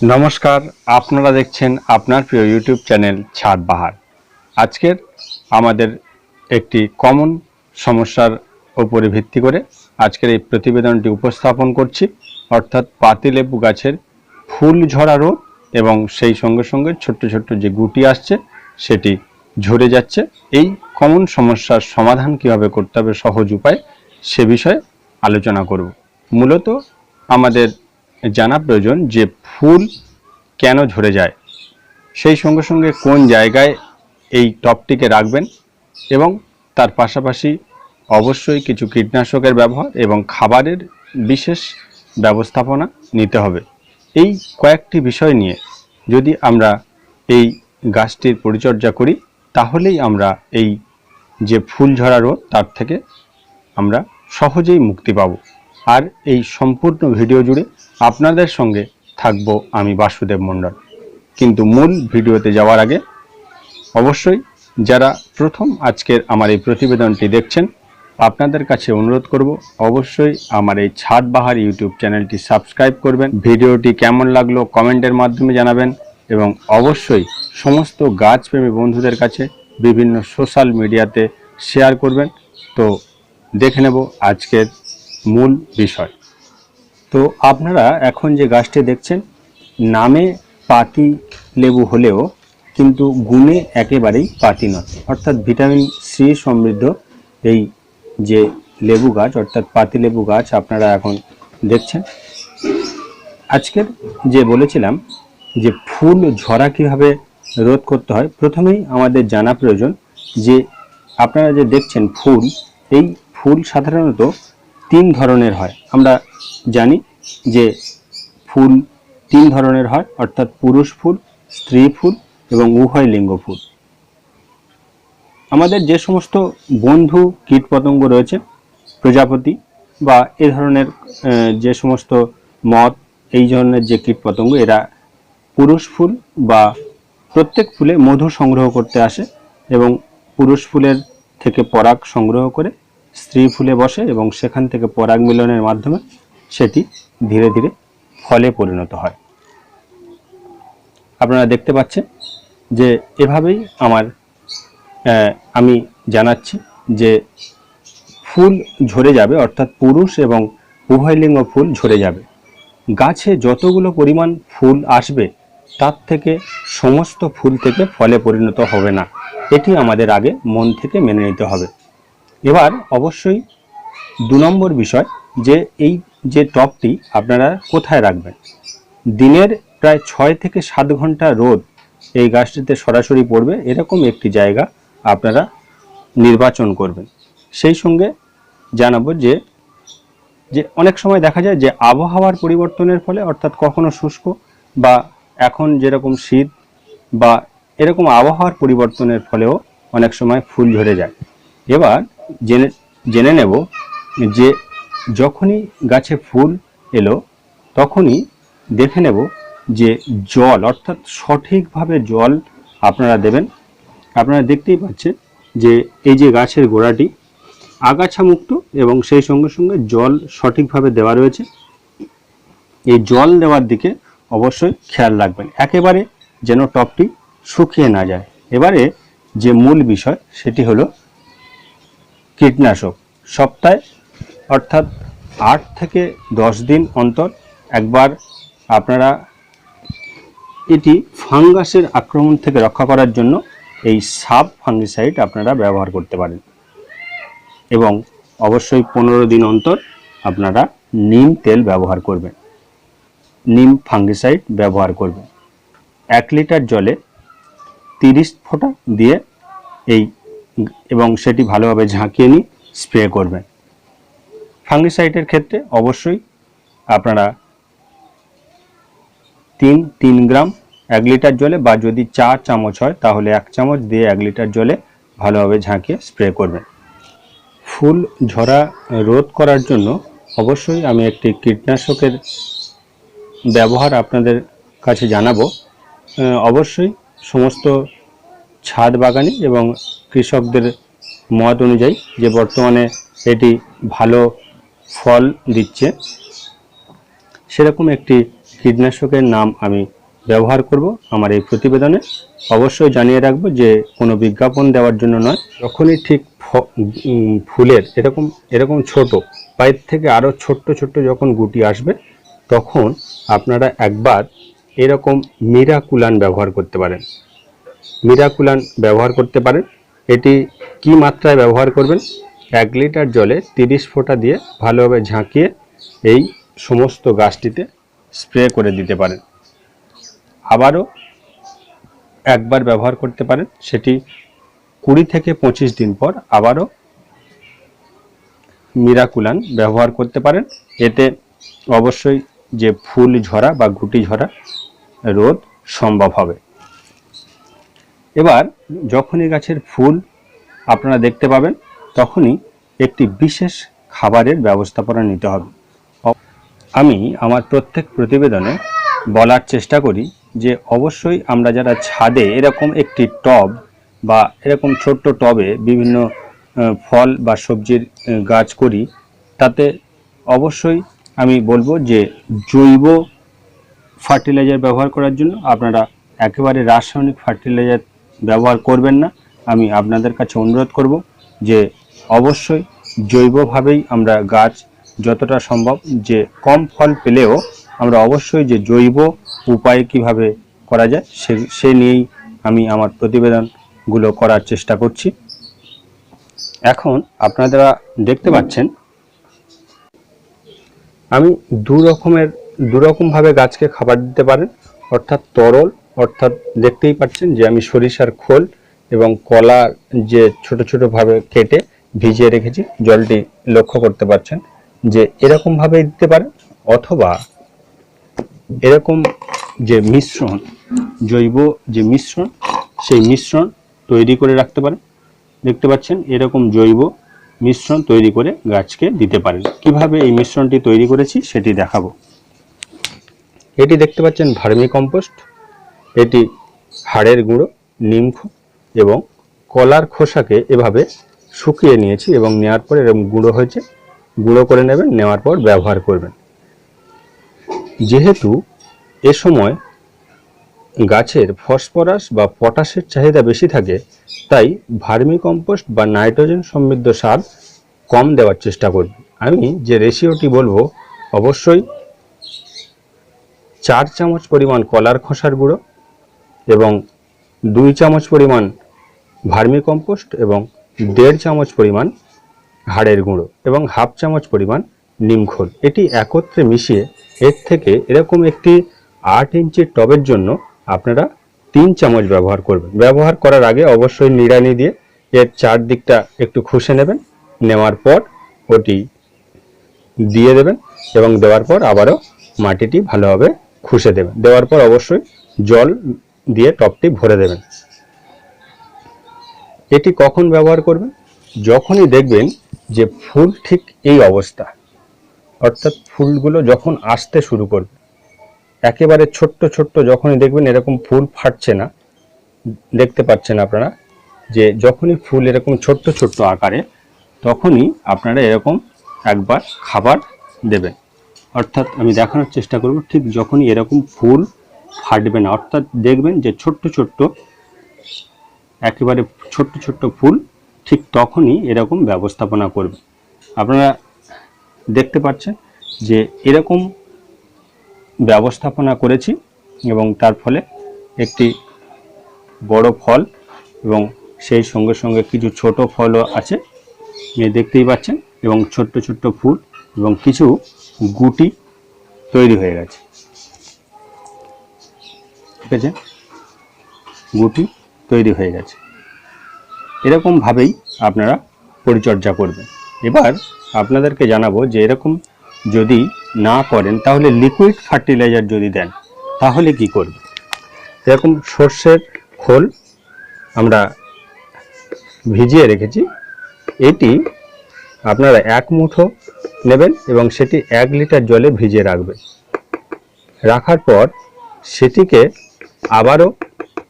নমস্কার, আপনারা দেখছেন আপনার প্রিয় ইউটিউব চ্যানেল ছাদ বাহার। আজকের আমাদের একটি কমন সমস্যার উপরে ভিত্তি করে আজকের এই প্রতিবেদনটি উপস্থাপন করছি, অর্থাৎ পাতিলেবু গাছের ফুল ঝরা রোগ এবং সেই সঙ্গে সঙ্গে ছোট্ট ছোট্ট যে গুটি আসছে, সেটি ঝরে যাচ্ছে। এই কমন সমস্যার সমাধান কীভাবে করতে হবে সহজ উপায় সে বিষয়ে আলোচনা করব। মূলত আমাদের জানা প্রয়োজন যে ফুল কেন ঝরে যায়। সেই সঙ্গে সঙ্গে কোন জায়গায় এই টপটিকে রাখবেন এবং তার পাশাপাশি অবশ্যই কিছু কীটনাশকের ব্যবহার এবং খাবারের বিশেষ ব্যবস্থাপনা নিতে হবে। এই কয়েকটি বিষয় নিয়ে যদি আমরা এই গাছটির পরিচর্যা করি, তাহলেই আমরা এই যে ফুল ঝরা রোগ তার থেকে আমরা সহজেই মুক্তি পাব। আর এই সম্পূর্ণ ভিডিও জুড়ে আপনাদের সঙ্গে থাকব আমি বাসুদেব মণ্ডল। কিন্তু মূল ভিডিওতে যাওয়ার আগে, অবশ্যই যারা প্রথম আজকের আমার এই প্রতিবেদনটি দেখছেন, আপনাদের কাছে অনুরোধ করব, অবশ্যই আমার এই ছাদ বাহার ইউটিউব চ্যানেলটি সাবস্ক্রাইব করবেন, ভিডিওটি কেমন লাগল কমেন্টের মাধ্যমে জানাবেন এবং অবশ্যই সমস্ত গাছপ্রেমী বন্ধুদের কাছে বিভিন্ন সোশ্যাল মিডিয়াতে শেয়ার করবেন। তো দেখে নেব আজকের মূল বিষয়। তো আপনারা এখন যে গাছটি দেখছেন, নামে পাতি লেবু হলেও কিন্তু গুণে একেবারেই পাতি নয়। অর্থাৎ ভিটামিন সি সমৃদ্ধ এই যে লেবু গাছ, অর্থাৎ পাতি লেবু গাছ আপনারা এখন দেখছেন। আজকের যে বলেছিলাম যে ফুল ঝরা কীভাবে রোধ করতে হয়, প্রথমেই আমাদের জানা প্রয়োজন যে আপনারা যে দেখছেন ফুল, এই ফুল সাধারণত তিন ধরনের হয়। আমরা জানি যে ফুল তিন ধরনের হয়, অর্থাৎ পুরুষ ফুল, স্ত্রী ফুল এবং উভয় লিঙ্গ ফুল। আমাদের যে সমস্ত বন্ধু কীটপতঙ্গ রয়েছে, প্রজাপতি বা এ ধরনের যে সমস্ত মদ, এই ধরনের যে কীটপতঙ্গ এরা পুরুষ ফুল বা প্রত্যেক ফুলে মধু সংগ্রহ করতে আসে এবং পুরুষ ফুলের থেকে পরাগ সংগ্রহ করে স্ত্রী ফুলে বসে এবং সেখান থেকে পরাগ মিলনের মাধ্যমে সেটি ধীরে ধীরে ফলে পরিণত হয়। আপনারা দেখতে পাচ্ছেন যে এভাবেই আমার আমি জানাচ্ছি যে ফুল ঝরে যাবে, অর্থাৎ পুরুষ এবং উভয় লিঙ্গ ফুল ঝরে যাবে। গাছে যতগুলো পরিমাণ ফুল আসবে, তার থেকে সমস্ত ফুল থেকে ফলে পরিণত হবে না। এটি আমাদের আগে মন থেকে মেনে নিতে হবে। এবার অবশ্যই দু নম্বর বিষয় যে এই যে টপটি আপনারা কোথায় রাখবেন? দিনের প্রায় ছয় থেকে সাত ঘণ্টা রোদ এই গাছটিতে সরাসরি পড়বে, এরকম একটি জায়গা আপনারা নির্বাচন করবেন। সেই সঙ্গে জানাব যে যে অনেক সময় দেখা যায় যে আবহাওয়ার পরিবর্তনের ফলে, অর্থাৎ কখনো শুষ্ক বা এখন যেরকম শীত বা এরকম আবহাওয়ার পরিবর্তনের ফলেও অনেক সময় ফুল ঝরে যায়। এবার জেনে জেনে নেব যে যখনই গাছে ফুল এলো, তখনই দেখে নেব যে জল, অর্থাৎ সঠিকভাবে জল আপনারা দেবেন। আপনারা দেখতেই পাচ্ছেন যে এই যে গাছের গোড়াটি আগাছা মুক্ত এবং সেই সঙ্গে সঙ্গে জল সঠিকভাবে দেওয়া রয়েছে। এই জল দেওয়ার দিকে অবশ্যই খেয়াল রাখবেন। একেবারে যেন টপটি শুকিয়ে না যায়। এবারে যে মূল বিষয়, সেটি হলো কীটনাশক। সপ্তাহে, অর্থাৎ আট থেকে দশ দিন অন্তর একবার আপনারা এটি ফাঙ্গাসের আক্রমণ থেকে রক্ষা করার জন্য এই সাব ফাঙ্গিসাইড আপনারা ব্যবহার করতে পারেন। এবং অবশ্যই পনেরো দিন অন্তর আপনারা নিম তেল ব্যবহার করবেন। নিম ফাঙ্গিসাইড ব্যবহার করবেন। এক লিটার জলে তিরিশ ফোঁটা দিয়ে এই এবং সেটি ভালোভাবে ঝাঁকিয়ে নিয়ে স্প্রে করবেন ফাঙ্গিসাইডের ক্ষেত্রে অবশ্যই আপনারা তিন তিন গ্রাম এক লিটার জলে বা যদি চার চামচ হয়, তাহলে এক চামচ দিয়ে এক লিটার জলে ভালোভাবে ঝাঁকিয়ে স্প্রে করবেন। ফুল ঝরা রোধ করার জন্য অবশ্যই আমি একটি কীটনাশকের ব্যবহার আপনাদের কাছে জানাব। অবশ্যই সমস্ত ছাদ বাগানি এবং কৃষকদের মত অনুযায়ী যে বর্তমানে এটি ভালো ফল দিচ্ছে, সেরকম একটি কীটনাশকের নাম আমি ব্যবহার করব আমার এই প্রতিবেদনে। অবশ্যই জানিয়ে রাখব যে কোনো বিজ্ঞাপন দেওয়ার জন্য নয়, যখনই ঠিক ফুলের, এরকম এরকম ছোট, পায়ের থেকে আরও ছোট্ট ছোট্ট যখন গুটি আসবে, তখন আপনারা একবার এরকম মিরাকুলান ব্যবহার করতে পারেন। মিরাকুলান ব্যবহার করতে পারেন। এটি কি মাত্রায় ব্যবহার করবেন? এক লিটার জলে তিরিশ ফোঁটা দিয়ে ভালোভাবে ঝাঁকিয়ে এই সমস্ত গাছটিতে স্প্রে করে দিতে পারেন। আবারও একবার ব্যবহার করতে পারেন। সেটি কুড়ি থেকে পঁচিশ দিন পর আবারও মিরাকুলান ব্যবহার করতে পারেন। এতে অবশ্যই যে ফুল ঝরা বা গুটি ঝরা রোধ সম্ভব হবে। এবার যখনই গাছের ফুল আপনারা দেখতে পাবেন, তখনই একটি বিশেষ খাবারের ব্যবস্থাপনা নিতে হবে। আমি আমার প্রত্যেক প্রতিবেদনে বলার চেষ্টা করি যে অবশ্যই আমরা যারা ছাদে এরকম একটি টব বা এরকম ছোট্ট টবে বিভিন্ন ফল বা সবজির গাছ করি, তাতে অবশ্যই আমি বলব যে জৈব ফার্টিলাইজার ব্যবহার করার জন্য আপনারা একেবারে রাসায়নিক ফার্টিলাইজার ব্যবহার করবেন না। আমি আপনাদের কাছে অনুরোধ করব যে অবশ্যই জৈবভাবেই আমরা গাছ যতটা সম্ভব যে কম ফল পেলেও আমরা অবশ্যই যে জৈব উপায়ে কীভাবে করা যায় সে সে নিয়েই আমি আমার প্রতিবেদনগুলো করার চেষ্টা করছি। এখন আপনারা দেখতে পাচ্ছেন, আমি দু রকমের, দু রকমভাবে গাছকে খাবার দিতে পারেন, অর্থাৎ তরল অর্থাৎ দেখতেই পাচ্ছেন যে আমি সরিষার খোল এবং কলা যে ছোট ছোট ভাবে কেটে ভিজিয়ে রেখেছি, জলটি লক্ষ্য করতে পারছেন যে এরকম ভাবে দিতে পারেন অথবা এরকম যে মিশ্রণ, জৈব যে মিশ্রণ, সেই মিশ্রণ তৈরি করে রাখতে পারেন। দেখতে পাচ্ছেন এরকম জৈব মিশ্রণ তৈরি করে গাছকে দিতে পারেন। কীভাবে এই মিশ্রণটি তৈরি করেছি সেটি দেখাবো। এটি দেখতে পাচ্ছেন ভার্মি কম্পোস্ট এটি হাড়ের গুঁড়ো নিমখ এবং কলার খোসাকে এভাবে শুকিয়ে নিয়েছি এবং নেওয়ার পর এরকম গুঁড়ো হয়েছে। গুঁড়ো করে নেবেন, নেওয়ার পর ব্যবহার করবেন। যেহেতু এ সময় গাছের ফসফরাস বা পটাশের চাহিদা বেশি থাকে, তাই ভার্মি কম্পোস্ট বা নাইট্রোজেন সমৃদ্ধ সার কম দেওয়ার চেষ্টা করবে। আমি যে রেশিওটি বলব, অবশ্যই চার চামচ পরিমাণ কলার খোসার গুঁড়ো এবং দুই চামচ পরিমাণ ভার্মি কম্পোস্ট এবং দেড় চামচ পরিমাণ হাড়ের গুঁড়ো এবং হাফ চামচ পরিমাণ নিমখোল এটি একত্রে মিশিয়ে এর থেকে এরকম একটি আট ইঞ্চির টবের জন্য আপনারা তিন চামচ ব্যবহার করবেন। ব্যবহার করার আগে অবশ্যই নিড়ানি দিয়ে এর চারদিকটা একটু খুশে নেবেন। নেওয়ার পর ওটি দিয়ে দেবেন এবং দেওয়ার পর আবারও মাটিটি ভালোভাবে খুশে দেবেন। দেওয়ার পর অবশ্যই জল দিয়ে টবটি ভরে দেবেন। এটি কখন ব্যবহার করবেন? যখনই দেখবেন যে ফুল ঠিক এই অবস্থা। অর্থাৎ ফুলগুলো যখন আসতে শুরু করবে, একেবারে ছোট্ট ছোট্ট যখনই দেখবেন এরকম ফুল ফাটছে না, দেখতে পাচ্ছেন আপনারা যে যখনই ফুল এরকম ছোট্ট ছোট্ট আকারে, তখনই আপনারা এরকম একবার খাবার দেবেন। অর্থাৎ আমি দেখানোর চেষ্টা করব, ঠিক যখনই এরকম ফুল ফাটবে না। অর্থাৎ দেখবেন যে ছোট্ট ছোট্ট, একেবারে ছোট্ট ছোট্ট ফুল ঠিক তখনই এরকম ব্যবস্থাপনা করবে। আপনারা দেখতে পাচ্ছেন যে এরকম ব্যবস্থাপনা করেছি এবং তার ফলে একটি বড় ফল এবং সেই সঙ্গে সঙ্গে কিছু ছোট ফলও আছে। দেখতেই পাচ্ছেন এবং ছোট্ট ছোট্ট ফুল এবং কিছু গুটি তৈরি হয়ে গেছে। ঠিক গুটি তৈরি হয়ে গেছে। এরকমভাবেই আপনারা পরিচর্যা করবেন। এবার আপনাদেরকে জানাব যে এরকম যদি না করেন, তাহলে লিকুইড ফার্টিলাইজার যদি দেন, তাহলে কি করবে এরকম সর্ষের খোল আমরা ভিজিয়ে রেখেছি। এটি আপনারা এক মুঠো নেবেন এবং সেটি এক লিটার জলে ভিজিয়ে রাখবেন। রাখার পর সেটিকে আবারও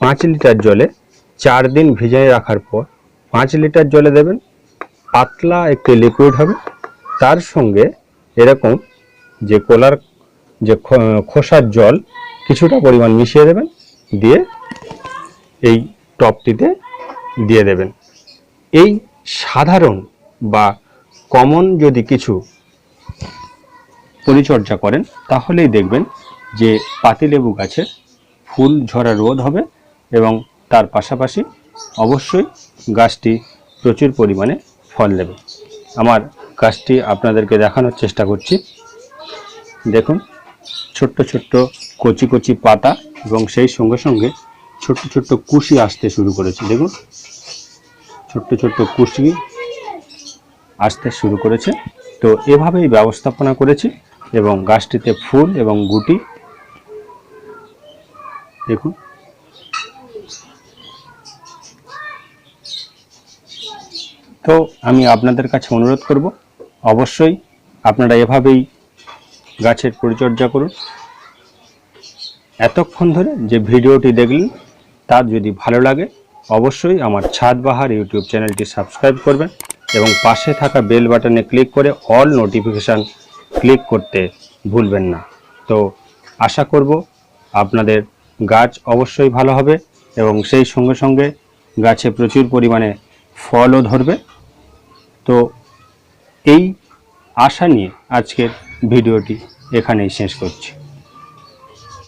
পাঁচ লিটার জলে চার দিন ভিজিয়ে রাখার পর পাঁচ লিটার জলে দেবেন। পাতলা একটি লিকুইড হবে। তার সঙ্গে এরকম যে কলার, যে খোসার জল কিছুটা পরিমাণ মিশিয়ে দেবেন। দিয়ে এই টপটিতে দিয়ে দেবেন। এই সাধারণ বা কমন যদি কিছু পরিচর্যা করেন, তাহলেই দেখবেন যে পাতিলেবু গাছের ফুল ঝরা রোধ হবে এবং তার পাশাপাশি অবশ্যই গাছটি প্রচুর পরিমাণে ফল দেবে। আমার গাছটি আপনাদেরকে দেখানোর চেষ্টা করছি। দেখুন, ছোট্ট ছোট্ট কচি কচি পাতা এবং সেই সঙ্গে সঙ্গে ছোট্ট ছোট্ট কুশি আসতে শুরু করেছে। দেখুন, ছোট্ট ছোট্ট কুশি আসতে শুরু করেছে। তো এভাবেই ব্যবস্থাপনা করেছি এবং গাছটিতে ফুল এবং গুটি দেখুন। তো আমি আপনাদের কাছে অনুরোধ করব, অবশ্যই আপনারা এভাবেই গাছের পরিচর্যা করুন। এতক্ষণ ধরে যে ভিডিওটি দেখলেন, তার যদি ভালো লাগে, অবশ্যই আমার ছাদ বাহার ইউটিউব চ্যানেলটি সাবস্ক্রাইব করবেন এবং পাশে থাকা বেল বাটনে ক্লিক করে অল নোটিফিকেশান ক্লিক করতে ভুলবেন না। তো আশা করব আপনাদের গাছ অবশ্যই ভালো হবে এবং সেই সঙ্গে সঙ্গে গাছে প্রচুর পরিমাণে ফলও ধরবে। তো এই আশা নিয়ে আজকের ভিডিওটি এখানেই শেষ করছি।